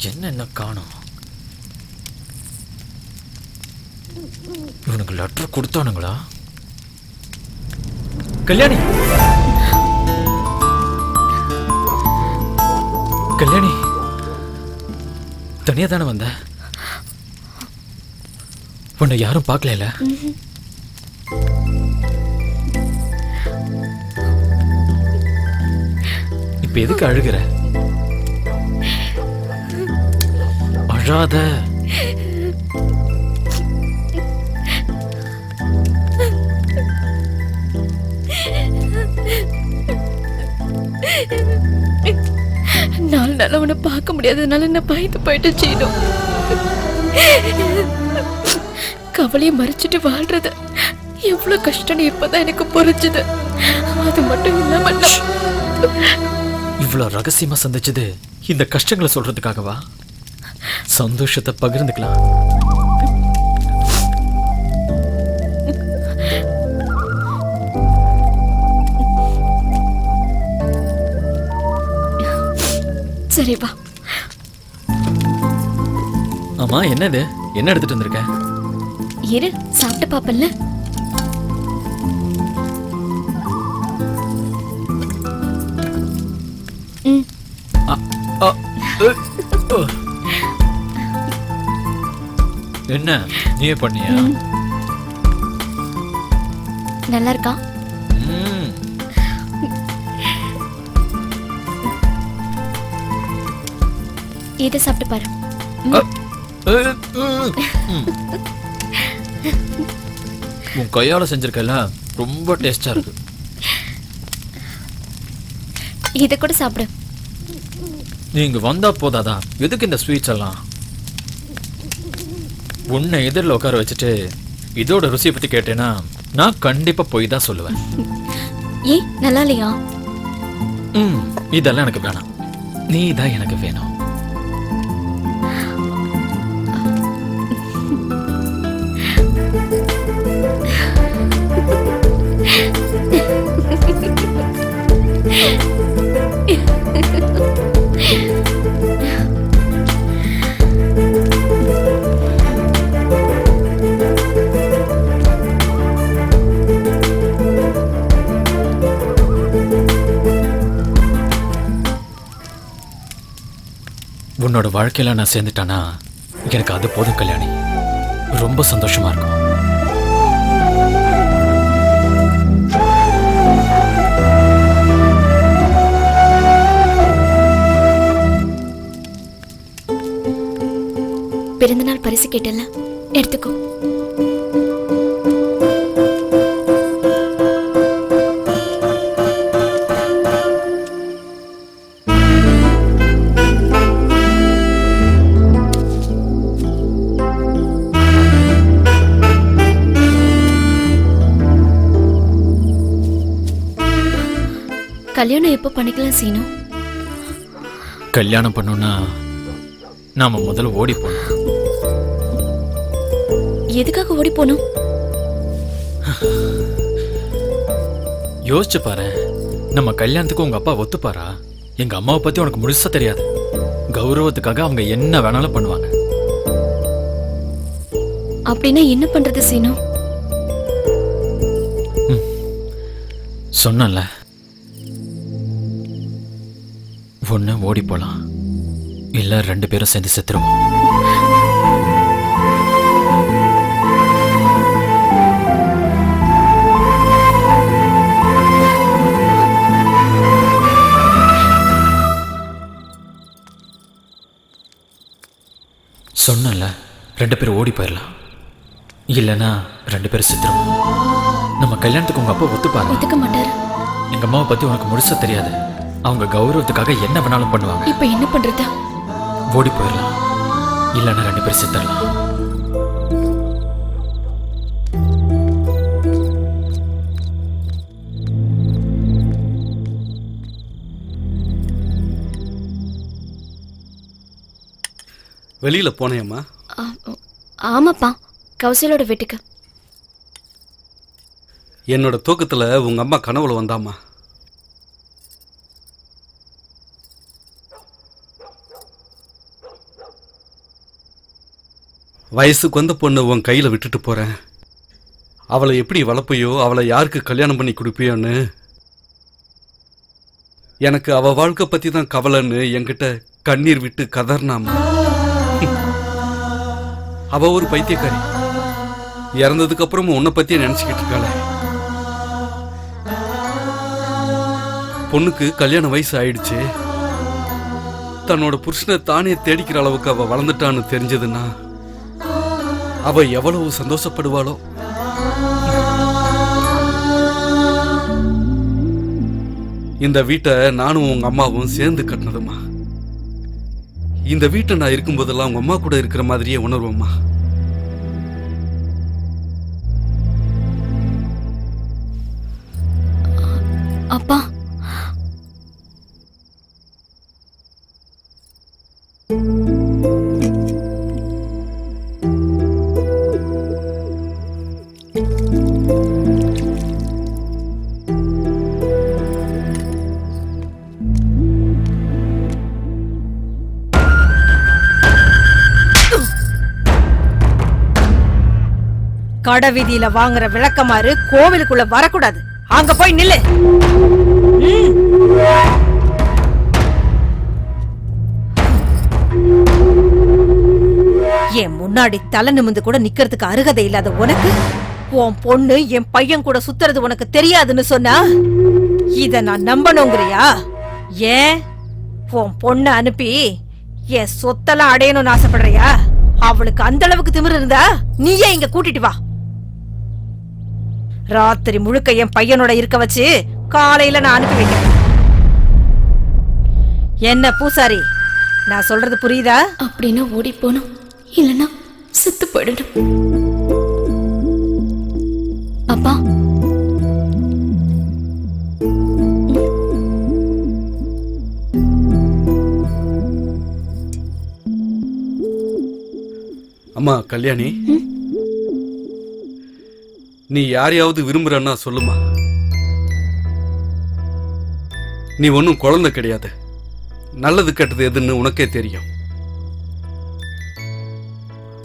என்ன என்ன காணும்? இவனுக்கு லெட்டர் கொடுத்தானுங்களா? கல்யாணி! கல்யாணி! தனியா தானே வந்த? உன்னை யாரும் பார்க்கல இப்போ எதுக்கு அழுகிற? அழாத நாலு நாள் அவனை பார்க்க முடியாததுனால நான் பயந்து போயிட்டு சீனு. கவலையை மறைச்சிட்டு வாழ்றது எவ்வளவு கஷ்டம்னு இப்பதான் எனக்கு புரிஞ்சுது. அது மட்டும் இல்லாம நான் இவ்வளவு ரகசியமா சந்திச்சது இந்த கஷ்டங்களை சொல்றதுக்காகவா? சந்தோஷத்தை பகிர்ந்துக்கலாம். சரி வா. ஆமா என்னது? என்ன எடுத்துட்டு வந்திருக்க? இரு சாப்பிட்டு பாப்பல்ல. ம். என்ன? நீயே பண்ணியா? நல்லா இருக்கா. இதை சாப்பிட்டு பாரு. உன் கையால செஞ்சிருக்கல ரொம்ப டேஸ்டா இருக்கு. இதை கூட சாப்பிடு நீ இங்க வந்தா போதாதா? எதுக்கு இந்த ஸ்வீட்ஸ் எல்லாம்? உன்னை எதிரில் உட்கார வச்சுட்டு இதோட ருசியை பத்தி கேட்டேன்னா நான் கண்டிப்பா போய் தான் சொல்லுவேன். ஏன் நல்லா இல்லையா? ம் இதெல்லாம் எனக்கு வேணாம். நீ தான் எனக்கு வேணும். உன்னோட வாழ்க்கையில நான் சேர்ந்துட்டேன்னா எனக்கு அது போதும் கல்யாணி. ரொம்ப சந்தோஷமா இருக்கும். பிறந்தநாள் பரிசு கேட்டல எடுத்துக்கோ. கல்யாணம் எப்போ பண்ணிக்கலாம் சீனு? கல்யாணம் பண்ணோம்னா நாம முதல்ல ஓடி போகணும். எதுக்காக ஓடி போகணும்? யோசிச்சு பாரு. நம்ம கல்யாணத்துக்கு உங்க அப்பா ஒத்துப்பாரா? எங்க அம்மாவை பத்தி உனக்கு முழுசா தெரியாது. கௌரவத்துக்காக அவங்க என்ன வேணாலும் பண்ணுவாங்க. அப்படின்னா என்ன பண்றது சீனு? சொன்னல ஒண்ணு ஓடி போலாம். இல்ல ரெண்டு பேரும் சேர்ந்து செத்துருவோம். சொன்னல ரெண்டு பேரும் ஓடி போயிடலாம் இல்லைன்னா ரெண்டு பேரும் செத்துருவோம். நம்ம கல்யாணத்துக்கு உங்க அப்பா ஒத்துப்பாரு? ஒத்துக்க மாட்டாரு. எங்க அம்மாவை பத்தி உனக்கு முழுசா தெரியாது. அவங்க கௌரவத்துக்காக என்ன வேணாலும் பண்ணுவாங்க. இப்ப என்ன பண்றது? ஓடி போயிடலாம். இல்லைன்னா ரெண்டு பேரும் செத்துடலாம். வெளியில போனேம்மா. ஆமாப்பா. கௌசலோட வீட்டுக்கு. என்னோட தூக்கத்துல உங்க அம்மா கனவுல வந்தாம்மா. வயசுக்கு வந்த பொண்ணு உன் கையில் விட்டுட்டு போகிறேன் அவளை எப்படி வளர்ப்பையோ அவளை யாருக்கு கல்யாணம் பண்ணி கொடுப்பியோன்னு. எனக்கு அவள் வாழ்க்கை பற்றி தான் கவலைன்னு என்கிட்ட கண்ணீர் விட்டு கதர்னாமா. அவ ஒரு பைத்தியக்காரி. இறந்ததுக்கு அப்புறமும் உன்னை பத்தியே நினைச்சுக்கிட்டு இருக்காள. பொண்ணுக்கு கல்யாண வயசு ஆயிடுச்சு. தன்னோட புருஷனை தானே தேடிக்கிற அளவுக்கு அவ வளர்ந்துட்டான்னு தெரிஞ்சதுன்னா அவ எவ்வளவு சந்தோஷப்படுவாளோ. இந்த வீட்டை நானும் உங்க அம்மாவும் சேர்ந்து கட்டினதுமா இந்த வீட்டை நான் இருக்கும்போதெல்லாம் உங்க அம்மா கூட இருக்கிற மாதிரியே உணர்வோம்மா. அப்பா கடை வீதியில வாங்குற விளக்கமாறு கோவிலுக்குள்ள வரக்கூடாது. அங்க போய் நில்லு. என் முன்னாடி தலை நிமிந்து கூட நிக்கிறதுக்கு அருகதை இல்லாத உனக்கு? உன் பொண்ணு என் பையன் கூட சுத்துறது உனக்கு தெரியாதுன்னு சொன்னா? இத நான் நம்பணுங்கிறியா? ஏன்? உன் பொண்ணை அனுப்பி என் சொத்தெல்லாம் அடையணும்னு ஆசைப்படுறியா? அவளுக்கு அந்த அளவுக்கு திமிரு இருந்தா நீயே இங்க கூட்டிட்டு வா. ராத்திரி முழுக்க என் பையனோட இருக்க வச்சு காலையில நான் அனுப்பி வைக்கிறேன். என்ன பூசாரி நான் சொல்றது புரியுதா? அப்படின்னா ஓடி போகணும் இல்லைன்னா செத்து போயிடணும். அப்பா. அம்மா கல்யாணி. நீ யாரையாவது விரும்புறன்னா சொல்லுமா. நீ ஒன்றும் குழந்தை கிடையாது. நல்லது கெட்டது எதுன்னு உனக்கே தெரியும்.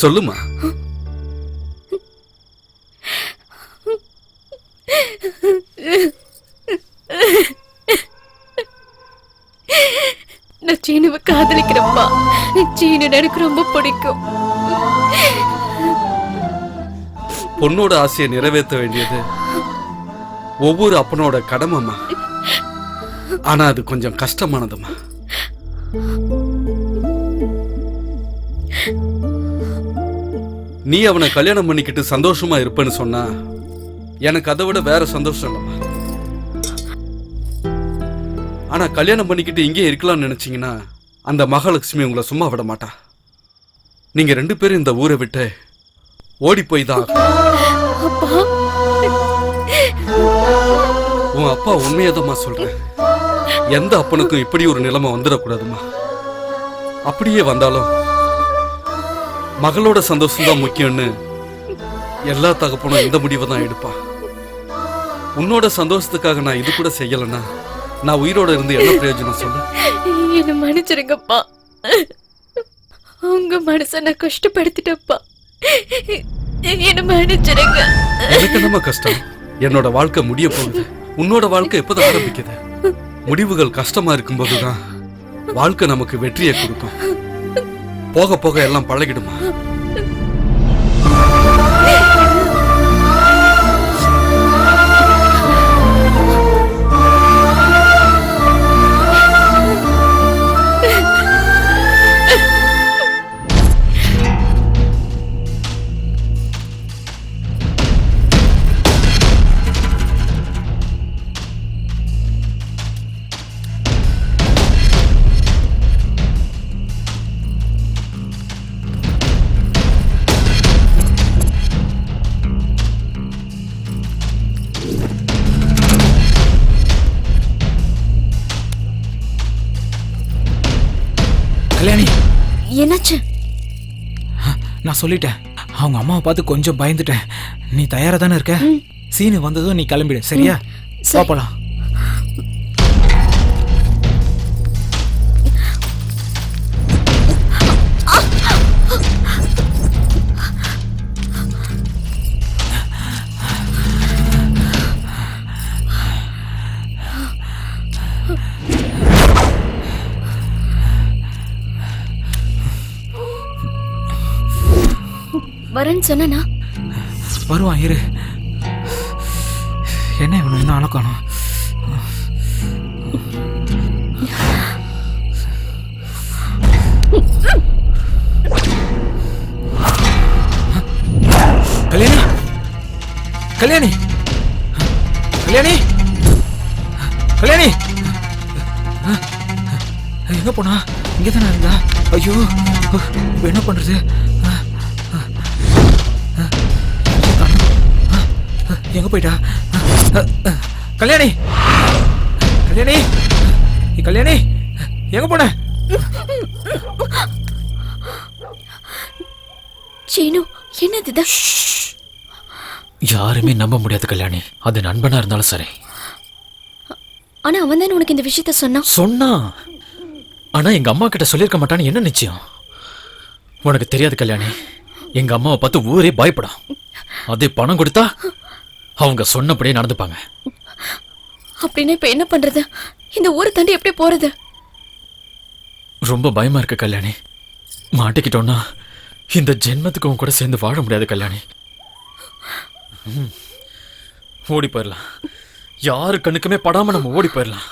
சொல்லுமா. நான் சீனுவை காதலிக்கிறப்பா சீனு எனக்கு ரொம்ப பிடிக்கும். பொண்ணோட ஆசையை நிறைவேற்ற வேண்டியது ஒவ்வொரு அப்பனோட கடமைம்மா. ஆனா அது கொஞ்சம் கஷ்டமானதும்மா. நீ அவனை கல்யாணம் பண்ணிக்கிட்டு சந்தோஷமா இருப்பேன்னு சொன்னா எனக்கு அதை விட வேற சந்தோஷம் இல்லைம்மா. ஆனா கல்யாணம் பண்ணிக்கிட்டு இங்கே இருக்கலாம்னு நினைச்சீங்கன்னா அந்த மகாலட்சுமி உங்களை சும்மா விட மாட்டா. நீங்க ரெண்டு பேரும் இந்த ஊரை விட்டு ஓடி போய் தான் ஆகணும். அப்பா. உன் அப்பா உண்மையதம்மா சொல்றேன். எந்த அப்பனுக்கும் இப்படி ஒரு நிலைமை வந்துடக்கூடாதும்மா. அப்படியே வந்தாலும் மகளோட சந்தோஷம் தான் முக்கியம்னு எல்லா தகப்பனும் இந்த முடிவை தான் எடுப்பா. உன்னோட சந்தோஷத்துக்காக நான் இது கூட செய்யலைன்னா நான் உயிரோட இருந்து என்ன பிரயோஜனம் சொல்லு? என்ன மன்னிச்சிருங்கப்பா. உங்க மனசை நான் கஷ்டப்படுத்திட்டப்பா என்ன மன்னிச்சிருங்க எனக்கு நம்ம கஷ்டம்? என்னோட வாழ்க்கை முடிய போகுது. உன்னோட வாழ்க்கை எப்போதான் ஆரம்பிக்குது? முடிவுகள் கஷ்டமா இருக்கும்போதுதான் வாழ்க்கை நமக்கு வெற்றியை கொடுக்கும். போக போக எல்லாம் பழகிடுமா? நான் சொல்லிட்டேன். அவங்க அம்மாவை பார்த்து கொஞ்சம் பயந்துட்டேன். நீ தயாரா தானே இருக்க? சீனு வந்ததும் நீ கிளம்பிடு. சரியா? சரி. வரேன்னு சொன்னா வருவான் இரு. என்ன இவனு இன்னும் அளக்கணும் கல்யாணி? கல்யாணி? கல்யாணி? கல்யாணி? எங்க போனா? இங்கே தானே இருந்தா? ஐயோ என்ன பண்றது? எங்க போயிட்டா? கல்யாணி! கல்யாணி! கல்யாணி! எங்க போன? சீனு என்னது? யாருமே நம்ப முடியாது கல்யாணி. அது நண்பனா இருந்தாலும் சரி. ஆனா அவன் தானே உனக்கு இந்த விஷயத்த சொன்னான்? சொன்னா ஆனா எங்க அம்மா கிட்ட சொல்லியிருக்க மாட்டான்னு என்ன நிச்சயம்? உனக்கு தெரியாது கல்யாணி. எங்க அம்மாவை பார்த்து ஊரே பயப்படும். அதே பணம் கொடுத்தா அவங்க சொன்னபடியே நடந்துப்பாங்க. அப்படின்னா இப்ப என்ன பண்றது? இந்த ஊரை தாண்டி எப்படி போறது? ரொம்ப பயமா இருக்கு கல்யாணி. மாட்டிக்கிட்டோன்னா இந்த ஜென்மத்துக்கு உன் கூட சேர்ந்து வாழ முடியாது கல்யாணி. ஓடி போயிடலாம் யாரு கண்ணுக்குமே படாம நம்ம ஓடி போயிடலாம்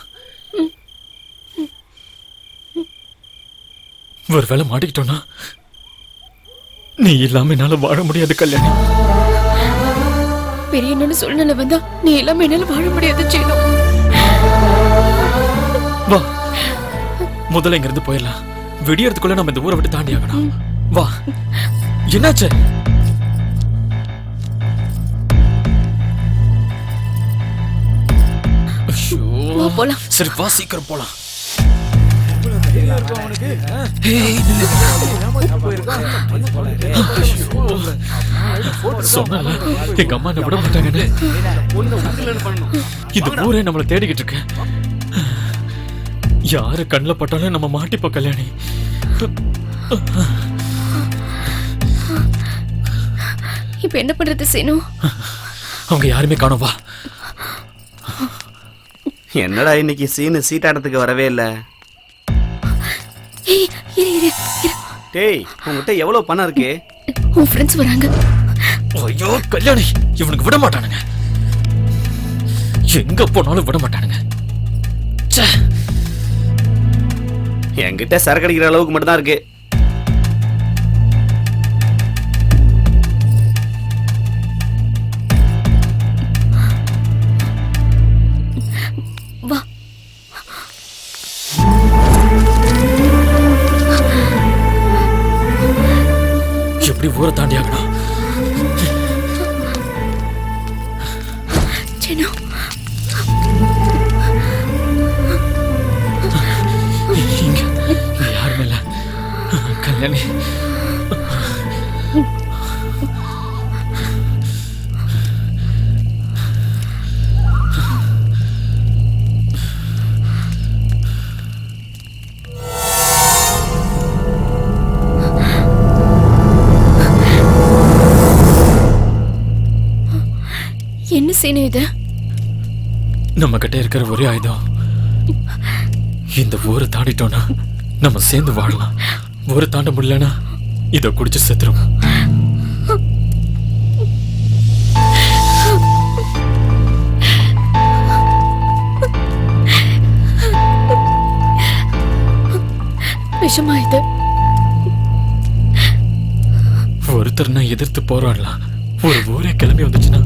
ஒருவேளை மாட்டிக்கிட்டோன்னா நீ இல்லாம என்னால வாழ முடியாது கல்யாணி. பெரிய என்னன்னு சூழ்நிலை வந்தா நீ இல்லாம என்னால வாழ முடியாது சீனு வா. முதல்ல இங்க இருந்து போயிடலாம். விடியறதுக்குள்ள நம்ம இந்த ஊரை விட்டு தாண்டி ஆகணும். வா. என்னாச்சு? போலாம். சரி வா சீக்கிரம் போலாம். சொன்னல எங்க அம்மா என்ன விட மாட்டாங்கன்னு? இந்த ஊரே நம்மளை தேடிக்கிட்டு இருக்கு. யாரு கண்ணில் பட்டாலும் நம்ம மாட்டிப்போம் கல்யாணி. இப்ப என்ன பண்றது சீனு? அவங்க யாருமே காணோம் வா. என்னடா இன்னைக்கு சீனு சீட்டாட்டத்துக்கு வரவே இல்லை? ஏய் இரு இரு இரு. டேய் உங்ககிட்ட எவ்வளவு பணம் இருக்கு? உன் ஃப்ரெண்ட்ஸ் வராங்க. ஐயோ கல்யாணி இவனுக்கு விட மாட்டானுங்க. எங்க போனாலும் விட மாட்டானுங்க. ச்சே. என்கிட்ட சரக்கு அடிக்கிற அளவுக்கு மட்டும்தான் இருக்கு. எப்படி ஊரை தாண்டி ஆகணும் சீனு இங்க இங்க யாருமே இல்ல கல்யாணி சீனு இது? நம்ம கிட்ட இருக்கிற ஒரே ஆயுதம். இந்த ஊரை தாண்டிட்டோம்னா நம்ம சேர்ந்து வாழலாம். ஊரை தாண்ட முடியலனா இதை குடிச்சு செத்துரும் விஷமா இது? ஒருத்தர் நான் எதிர்த்து போராடலாம். ஒரு ஊரே கிளம்பி வந்துச்சுன்னா